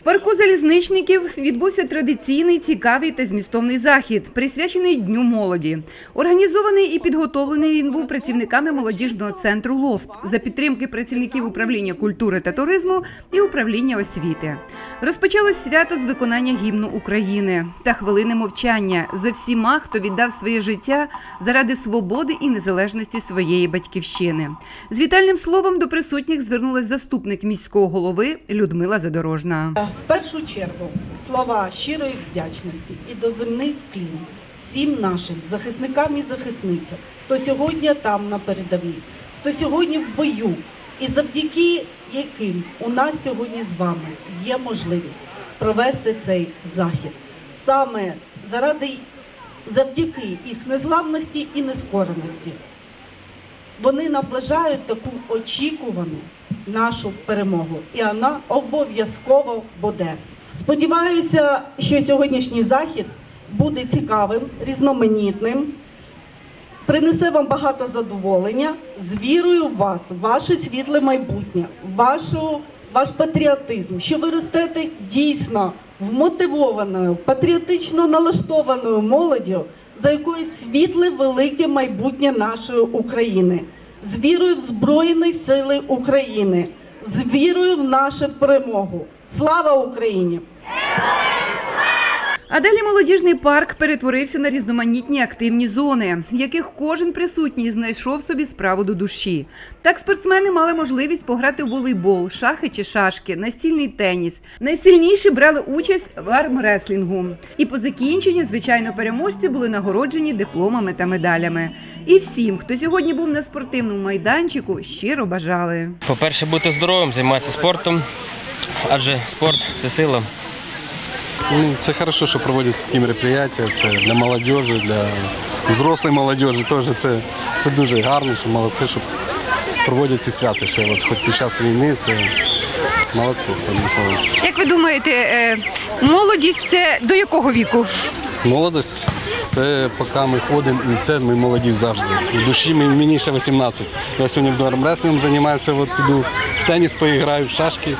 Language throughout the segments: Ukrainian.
В парку залізничників відбувся традиційний, цікавий та змістовний захід, присвячений Дню молоді. Організований і підготовлений він був працівниками молодіжного центру Лофт за підтримки працівників управління культури та туризму і управління освіти. Розпочалось свято з виконання гімну України та хвилини мовчання за всіма, хто віддав своє життя заради свободи і незалежності своєї батьківщини. З вітальним словом до присутніх звернулась заступник міського голови Людмила Задорожна. В першу чергу слова щирої вдячності і доземний вклін всім нашим захисникам і захисницям, хто сьогодні там на передовій, хто сьогодні в бою, і завдяки яким у нас сьогодні з вами є можливість провести цей захід. Саме заради завдяки їх незламності і нескореності. Вони наближають таку очікувану нашу перемогу, і вона обов'язково буде. Сподіваюся, що сьогоднішній захід буде цікавим, різноманітним, принесе вам багато задоволення з вірою в вас, ваше світле майбутнє, вашу, ваш патріотизм, що ви ростете дійсно вмотивованою, патріотично налаштованою молоддю, за якою світле велике майбутнє нашої України, з вірою в Збройні Сили України, з вірою в нашу перемогу. Слава Україні! А далі молодіжний парк перетворився на різноманітні активні зони, в яких кожен присутній знайшов собі справу до душі. Так спортсмени мали можливість пограти в волейбол, шахи чи шашки, настільний теніс. Найсильніші брали участь в армреслінгу. І по закінченню, звичайно, переможці були нагороджені дипломами та медалями. І всім, хто сьогодні був на спортивному майданчику, щиро бажали. По-перше, бути здоровим, займатися спортом, адже спорт це сила. Ну, це хорошо, що проводяться такі мероприятия. Це для молодіжі, для взрослої молодіжі теж це, це дуже гарно, що молодці, що проводять ці свята ще. От хоч під час війни це молодці, одним словом. Як ви думаєте, е, молодість це до якого віку? Молодость це поки ми ходимо, і це ми молоді завжди. В душі ми- мені ще 18. Я сьогодні буду армреслінгом займаюся, от піду в теніс поіграю, в шашки.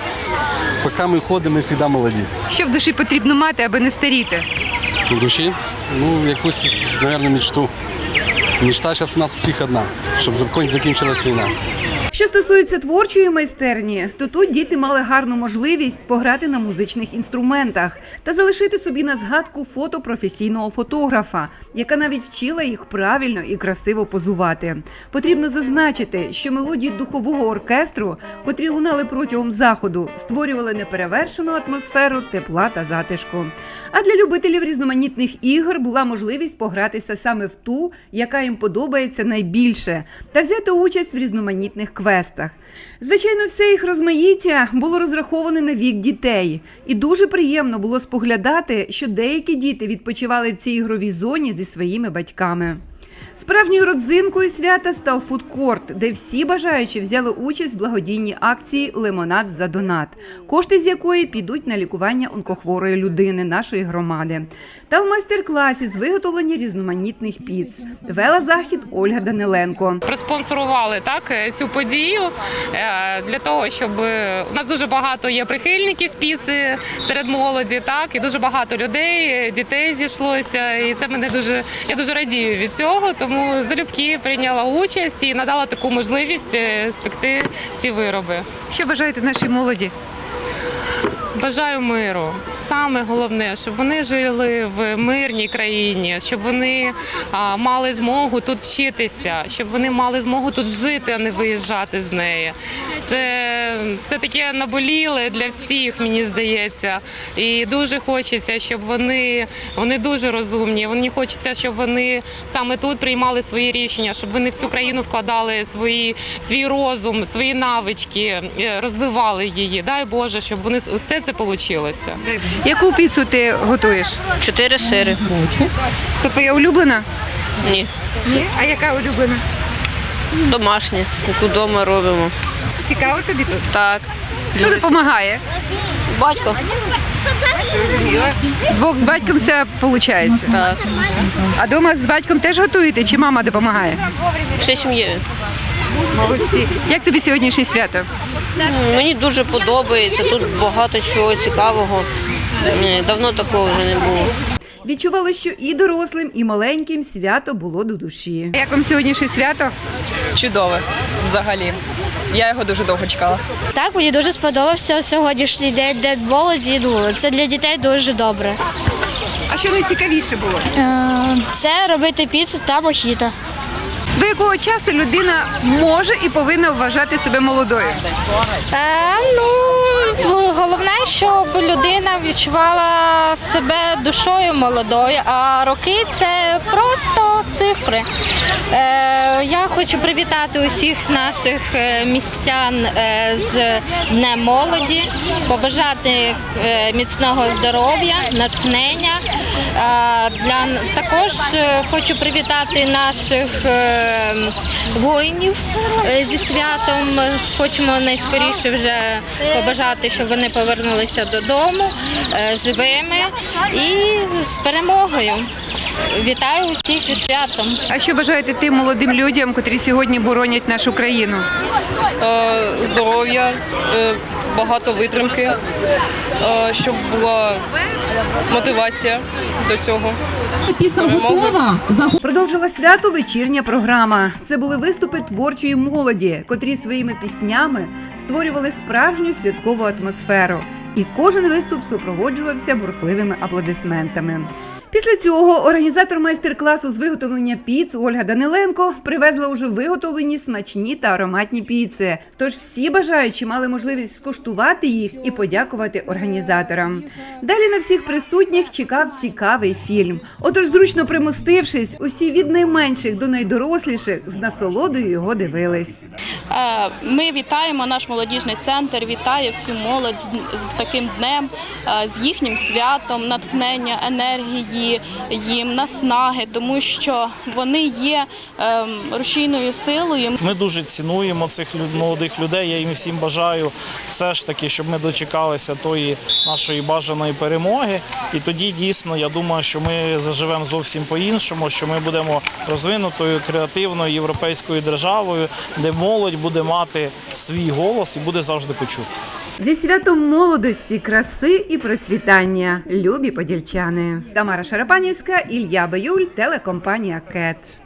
Поки ми ходимо, ми завжди молоді. Що в душі потрібно мати, аби не старіти? В душі, ну, якусь, мабуть, мечту. Мечта зараз у нас всіх одна, щоб закінчилась війна. Що стосується творчої майстерні, то тут діти мали гарну можливість пограти на музичних інструментах та залишити собі на згадку фото професійного фотографа, яка навіть вчила їх правильно і красиво позувати. Потрібно зазначити, що мелодії духового оркестру, котрі лунали протягом заходу, створювали неперевершену атмосферу тепла та затишку. А для любителів різноманітних ігор була можливість погратися саме в ту, яка їм подобається найбільше, та взяти участь в різноманітних квестах. Звичайно, все їх розмаїття було розраховане на вік дітей, і дуже приємно було споглядати, що деякі діти відпочивали в цій ігровій зоні зі своїми батьками. Справжньою родзинкою свята став фудкорт, де всі бажаючі взяли участь в благодійній акції Лимонад за донат, кошти з якої підуть на лікування онкохворої людини нашої громади. Та в майстер-класі з виготовлення різноманітних піц вела захід Ольга Даниленко. проспонсорували так е, цю подію е, для того, щоб е, у нас дуже багато є прихильників піци серед молоді, так і дуже багато людей, дітей зійшлося. І це мене дуже я дуже радію від цього. Тому залюбки прийняла участь і надала таку можливість е, спекти ці вироби. Що бажаєте нашій молоді? Бажаю миру. Саме головне, щоб вони жили в мирній країні, щоб вони мали змогу тут вчитися, щоб вони мали змогу тут жити, а не виїжджати з неї. Це, це таке наболіле для всіх, мені здається. І дуже хочеться, щоб вони, вони дуже розумні. Мені хочеться, щоб вони саме тут приймали свої рішення, щоб вони в цю країну вкладали свої, свій розум, свої навички, е, розвивали її. Дай Боже, щоб вони все це вийшло. Яку піцу ти готуєш? Чотири сири. Це твоя улюблена? Ні. Ні. А яка улюблена? Домашні, яку вдома робимо. Цікаво тобі тут? Так. Хто допомагає? Батько. Двох з батьком все виходить. Так. А вдома з батьком теж готуєте, чи мама допомагає? Все сім'єю. Молодці. Як тобі сьогоднішнє свято? Мені дуже подобається. Тут багато чого цікавого. Е, Давно такого вже не було. Відчували, що і дорослим, і маленьким свято було до душі. Як вам сьогоднішнє свято? чудове взагалі. Я його дуже довго чекала. Так, мені дуже сподобався сьогоднішній день день молоді. Ну, це для дітей дуже добре. А що найцікавіше було? Е, Це робити піцу та мохіто. До якого часу людина може і повинна вважати себе молодою? Е, ну, головне, щоб людина відчувала себе душою молодою, а роки це просто цифри. Е, я хочу привітати усіх наших е, містян е, з Днем молоді, побажати міцного здоров'я, натхнення. Для, також хочу привітати наших воїнів зі святом. Хочемо найскоріше вже побажати, щоб вони повернулися додому живими і з перемогою. Вітаю усіх зі святом. А що бажаєте тим молодим людям, котрі сьогодні боронять нашу країну? Е, здоров'я, е, багато витримки, е, щоб була мотивація до цього. Перемоги. Продовжила свято вечірня програма. Це були виступи творчої молоді, котрі своїми піснями створювали справжню святкову атмосферу. І кожен виступ супроводжувався бурхливими аплодисментами. Після цього організатор майстер-класу з виготовлення піц Ольга Даниленко привезла уже виготовлені смачні та ароматні піци. Тож всі бажаючі мали можливість скуштувати їх і подякувати організаторам. Далі на всіх присутніх чекав цікавий фільм. Отож, зручно примостившись, усі від найменших до найдоросліших з насолодою його дивились. Е, Ми вітаємо наш молодіжний центр, вітає всю молодь з, таким днем, е, з їхнім святом, натхнення, енергії їм, наснаги, тому що вони є ем, рушійною силою. Ми дуже цінуємо цих молодих людей. Я їм всім бажаю все ж таки, щоб ми дочекалися тої нашої бажаної перемоги. І тоді дійсно я думаю, що ми заживемо зовсім по-іншому, що ми будемо розвинутою креативною європейською державою, де молодь буде мати свій голос і буде завжди почути. Зі святом молодості, краси і процвітання. Любі подільчани. Тамара Шарапанівська, Ілля Баюль, телекомпанія Кет.